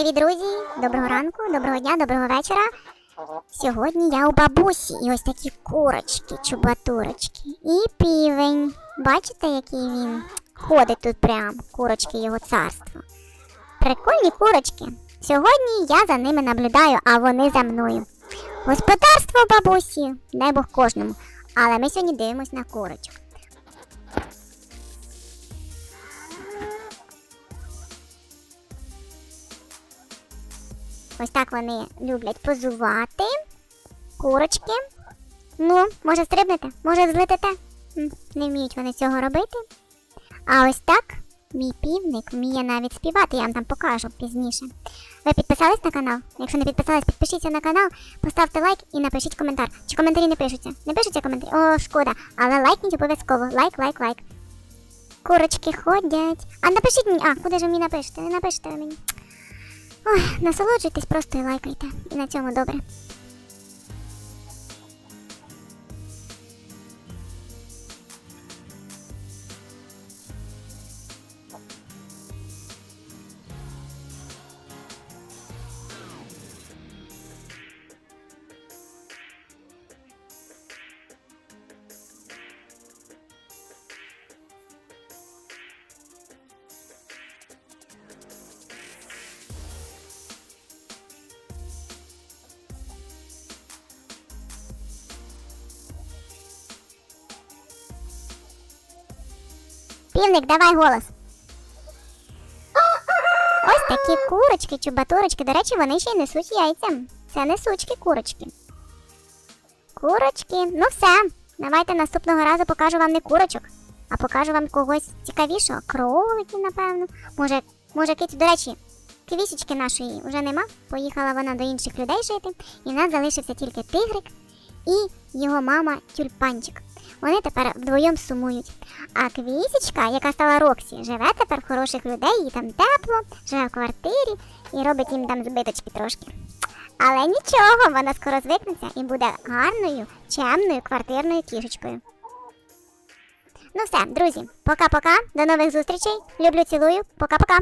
Привіт, друзі! Доброго ранку, доброго дня, доброго вечора. Сьогодні я у бабусі і ось такі курочки, чубатурочки. І півень. Бачите, який він ходить тут прям, курочки його царство. Прикольні курочки. Сьогодні я за ними наблюдаю, а вони за мною. Господарство бабусі, дай Бог кожному. Але ми сьогодні дивимось на курочок. Ось так вони люблять позувати. Курочки. Ну, може стрибнете, може злетите. Не вміють вони цього робити. А ось так мій півник вміє навіть співати, я вам там покажу пізніше. Ви підписались на канал? Якщо не підписались, підпишіться на канал, поставте лайк і напишіть коментар. Чи коментарі не пишуться? Не пишуться коментарі? О, шкода. Але лайкніть обов'язково. Лайк, лайк, лайк. Курочки ходять. А напишіть мені. А, куди ж ви мені напишете? Не напишете ви мені. Ой, насолоджуйтесь просто і лайкайте. І на цьому добре. Півник, давай голос. Ось такі курочки, чубатурочки. До речі, вони ще й несуть яйця. Це несучки курочки. Курочки. Ну все. Давайте наступного разу покажу вам не курочок, а покажу вам когось цікавішого. Кроликів, напевно. Може, може, кицю, до речі, квісічки нашої вже нема. Поїхала вона до інших людей жити. І в нас залишився тільки тигрик і його мама тюльпанчик. Вони тепер вдвоєм сумують. А квісічка, яка стала Роксі, живе тепер в хороших людей, їй там тепло, живе в квартирі і робить їм там збиточки трошки. Але нічого, вона скоро звикнеться і буде гарною, чемною квартирною кішечкою. Ну все, друзі, пока-пока, до нових зустрічей. Люблю, цілую, пока-пока.